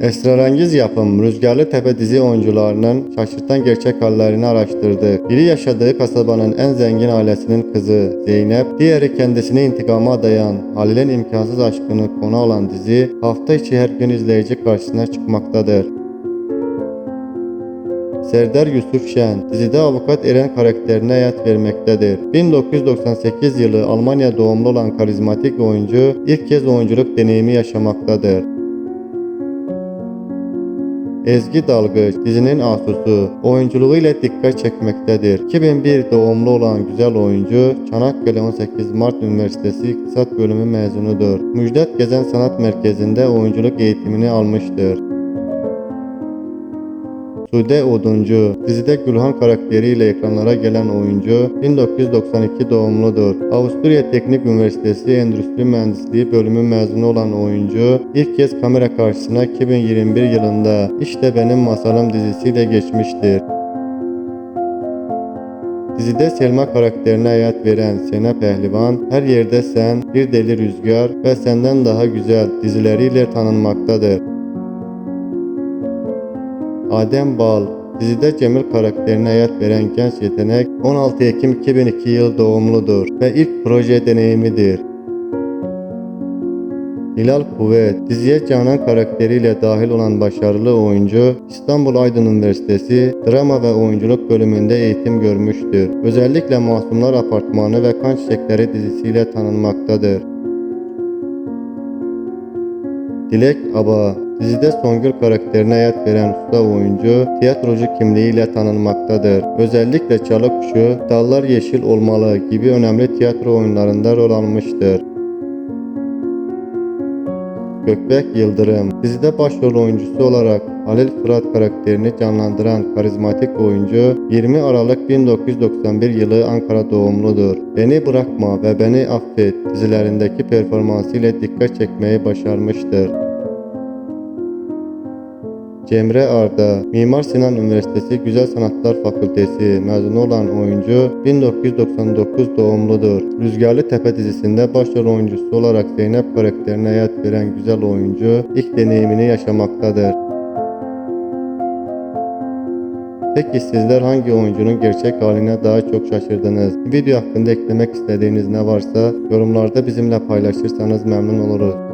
Esrarengiz yapım Rüzgarlı Tepe dizi oyuncularının şaşırtan gerçek hallerini araştırdık. Biri yaşadığı kasabanın en zengin ailesinin kızı Zeynep, diğeri kendisine intikama adayan Halil'in imkansız aşkını konu alan dizi hafta içi her gün izleyici karşısına çıkmaktadır. Serdar Yusuf Şen dizide avukat Eren karakterine hayat vermektedir. 1998 yılı Almanya doğumlu olan karizmatik oyuncu ilk kez oyunculuk deneyimi yaşamaktadır. Ezgi Dalgıç dizinin asusu oyunculuğuyla dikkat çekmektedir. 2001 doğumlu olan güzel oyuncu Çanakkale 18 Mart Üniversitesi İktisat Bölümü mezunudur. Müjdat Gezen Sanat Merkezi'nde oyunculuk eğitimini almıştır. Sude Oduncu dizide Gülhan karakteriyle ekranlara gelen oyuncu 1992 doğumludur. Avusturya Teknik Üniversitesi Endüstri Mühendisliği bölümü mezunu olan oyuncu ilk kez kamera karşısına 2021 yılında İşte Benim Masalım dizisiyle geçmiştir. Dizide Selma karakterine hayat veren Sena Pehlivan, Her Yerde Sen, Bir Deli Rüzgar ve Senden Daha Güzel dizileriyle tanınmaktadır. Adem Bal Dizide Cemil karakterine hayat veren genç yetenek 16 Ekim 2002 yıl doğumludur ve ilk proje deneyimidir. Hilal Kuvvet diziye Canan karakteriyle dahil olan başarılı oyuncu İstanbul Aydın Üniversitesi drama ve oyunculuk bölümünde eğitim görmüştür. Özellikle Masumlar Apartmanı ve Kan Çiçekleri dizisiyle tanınmaktadır. Dilek Aba Dizide Songül karakterine hayat veren usta oyuncu, tiyatrocu kimliğiyle tanınmaktadır. Özellikle Çalı Kuşu, Dallar Yeşil Olmalı gibi önemli tiyatro oyunlarında rol almıştır. Gökbek Yıldırım Dizide başrol oyuncusu olarak Halil Fırat karakterini canlandıran karizmatik oyuncu 20 Aralık 1991 yılı Ankara doğumludur. Beni Bırakma ve Beni Affet dizilerindeki performansıyla dikkat çekmeyi başarmıştır. Cemre Arda, Mimar Sinan Üniversitesi Güzel Sanatlar Fakültesi mezunu olan oyuncu 1999 doğumludur. Rüzgarlı Tepe dizisinde başrol oyuncusu olarak Zeynep karakterine hayat veren güzel oyuncu ilk deneyimini yaşamaktadır. Peki sizler hangi oyuncunun gerçek haline daha çok şaşırdınız? Video hakkında eklemek istediğiniz ne varsa yorumlarda bizimle paylaşırsanız memnun oluruz.